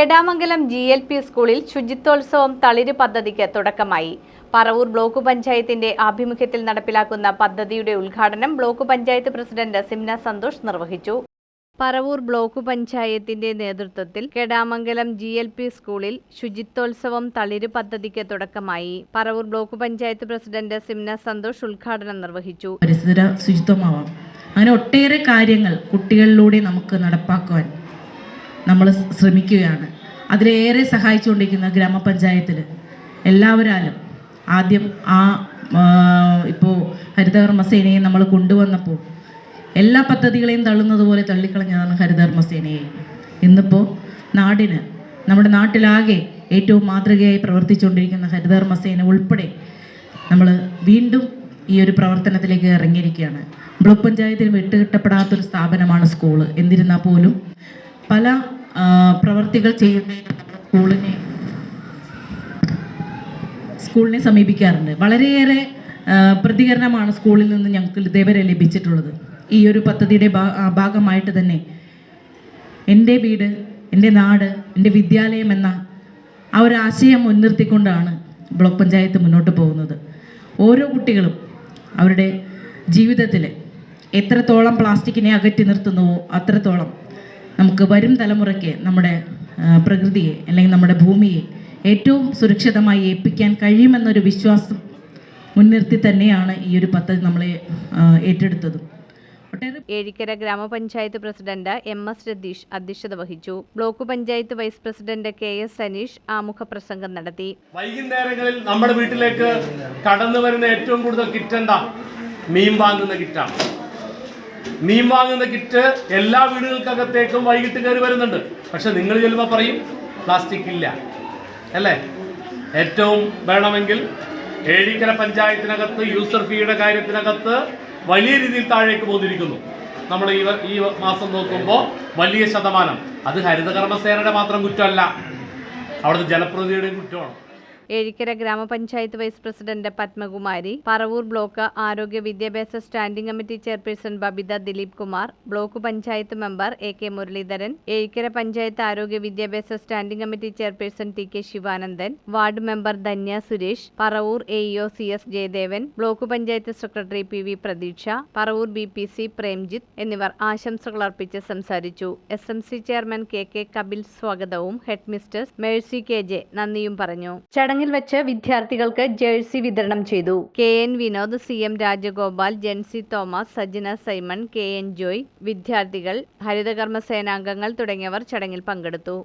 Kedamangalam G L P സ്കൂളിൽ ശുചിത്വോത്സവം തളിര് പദ്ധതിക്ക് തുടക്കമായി. പറവൂർ ബ്ലോക്ക് പഞ്ചായത്തിന്റെ ആഭിമുഖ്യത്തിൽ നടപ്പിലാക്കുന്ന പദ്ധതിയുടെ ഉദ്ഘാടനം ബ്ലോക്ക് പഞ്ചായത്ത് പ്രസിഡന്റ് സിംന സന്തോഷ് നിർവഹിച്ചു. പറവൂർ ബ്ലോക്ക് പഞ്ചായത്തിന്റെ നേതൃത്വത്തിൽ കെടാമംഗലം ജി എൽ പി സ്കൂളിൽ ശുചിത്വോത്സവം തളിര് പദ്ധതിക്ക് തുടക്കമായി. പറവൂർ ബ്ലോക്ക് പഞ്ചായത്ത് പ്രസിഡന്റ് സിംന സന്തോഷ് ഉദ്ഘാടനം നിർവഹിച്ചു. പരിസര ശുചിത്വമാവാം. അങ്ങനെ ഒട്ടേറെ കാര്യങ്ങൾ കുട്ടികളിലൂടെ നമുക്ക് നടപ്പാക്കുവാൻ നമ്മൾ ശ്രമിക്കുകയാണ്. അതിലേറെ സഹായിച്ചുകൊണ്ടിരിക്കുന്ന ഗ്രാമപഞ്ചായത്തിൽ എല്ലാവരാലും ആദ്യം ആ ഇപ്പോൾ ഹരിതകർമ്മസേനയെ നമ്മൾ കൊണ്ടുവന്നപ്പോൾ എല്ലാ പദ്ധതികളെയും തള്ളുന്നത് പോലെ തള്ളിക്കളഞ്ഞതാണ് ഹരിതകർമ്മസേനയെ ഇന്നിപ്പോൾ നാടിന് നമ്മുടെ നാട്ടിലാകെ ഏറ്റവും മാതൃകയായി പ്രവർത്തിച്ചുകൊണ്ടിരിക്കുന്ന ഹരിതകർമ്മസേന ഉൾപ്പെടെ നമ്മൾ വീണ്ടും ഈ ഒരു പ്രവർത്തനത്തിലേക്ക് ഇറങ്ങിയിരിക്കുകയാണ്. ബ്ലോക്ക് പഞ്ചായത്തിന് വിട്ടുകിട്ടപ്പെടാത്തൊരു സ്ഥാപനമാണ് സ്കൂൾ. എന്നിരുന്നാൽ പോലും പല പ്രവർത്തികൾ ചെയ്യുന്നതിന് സ്കൂളിനെ സ്കൂളിനെ സമീപിക്കാറുണ്ട്. വളരെയേറെ പ്രതികരണമാണ് സ്കൂളിൽ നിന്ന് ഞങ്ങൾക്ക് ഇതേവരെ ലഭിച്ചിട്ടുള്ളത്. ഈ ഒരു പദ്ധതിയുടെ ഭാഗമായിട്ട് തന്നെ എന്റെ വീട് എന്റെ നാട് എന്റെ വിദ്യാലയം എന്ന ആ ഒരു ആശയം മുൻനിർത്തിക്കൊണ്ടാണ് ബ്ലോക്ക് പഞ്ചായത്ത് മുന്നോട്ട് പോകുന്നത്. ഓരോ കുട്ടികളും അവരുടെ ജീവിതത്തിൽ എത്രത്തോളം പ്ലാസ്റ്റിക്കിനെ അകറ്റി നിർത്തുന്നുവോ അത്രത്തോളം നമുക്ക് വരും തലമുറയ്ക്ക് നമ്മുടെ പ്രകൃതിയെ അല്ലെങ്കിൽ നമ്മുടെ ഭൂമിയെ ഏറ്റവും സുരക്ഷിതമായി ഏൽപ്പിക്കാൻ കഴിയുമെന്നൊരു വിശ്വാസം മുൻനിർത്തി തന്നെയാണ് ഈ ഒരു പദ്ധതി നമ്മളെ ഏറ്റെടുത്തത്. ഏഴിക്കര ഗ്രാമപഞ്ചായത്ത് പ്രസിഡന്റ് എം എസ് രതീഷ് അധ്യക്ഷത വഹിച്ചു. Block panchayat vice president K S Saneesh ആമുഖ പ്രസംഗം നടത്തി. വൈകുന്നേരങ്ങളിൽ നമ്മുടെ വീട്ടിലേക്ക് കടന്നു വരുന്ന ഏറ്റവും കൂടുതൽ കിറ്റ് എന്താ മീൻ വാങ്ങുന്ന കിറ്റാണ്. മീൻ വാങ്ങുന്ന കിറ്റ് എല്ലാ വീടുകൾക്കകത്തേക്കും വൈകിട്ട് കയറി വരുന്നുണ്ട്. പക്ഷെ നിങ്ങൾ ചെല്ലുമ്പോൾ പറയും പ്ലാസ്റ്റിക് ഇല്ല. അല്ലേ? ഏറ്റവും വേണമെങ്കിൽ ഏഴിക്കര പഞ്ചായത്തിനകത്ത് യൂസർ ഫീയുടെ കാര്യത്തിനകത്ത് വലിയ രീതിയിൽ താഴേക്ക് പോന്നിരിക്കുന്നു. നമ്മൾ ഈ ഈ മാസം നോക്കുമ്പോൾ വലിയ ശതമാനം. അത് ഹരിതകർമ്മസേനയുടെ മാത്രം കുറ്റമല്ല. അവിടുത്തെ ജനപ്രതിനിധിയുടെയും കുറ്റമാണ്. ഏഴിക്കര ഗ്രാമപഞ്ചായത്ത് vice president Padmakumari Paravur block ആരോഗ്യ വിദ്യാഭ്യാസ standing committee chairperson Babitha Dileep Kumar block panchayat member A K Muraleedharan Ezhikkara panchayat ആരോഗ്യ വിദ്യാഭ്യാസ standing committee chairperson T K Sivanandan ward member Dhanya Suresh Paravur A E O C S Jayadevan block panchayat secretary P V Pratheeksha Paravur B P C Premjith എന്നിവർ ആശംസകൾ അർപ്പിച്ച് സംസാരിച്ചു. S M C chairman K K Kapil സ്വാഗതവും head mistress Mercy K J നന്ദിയും പറഞ്ഞു. ചടങ്ങിൽ വെച്ച് വിദ്യാർത്ഥികൾക്ക് ജേഴ്സി വിതരണം ചെയ്തു. K N Vinod C M Rajagopal Jency Thomas Sajjana Simon K N Joy വിദ്യാർത്ഥികൾ ഹരിതകർമ്മ സേനാംഗങ്ങൾ തുടങ്ങിയവർ ചടങ്ങിൽ പങ്കെടുത്തു.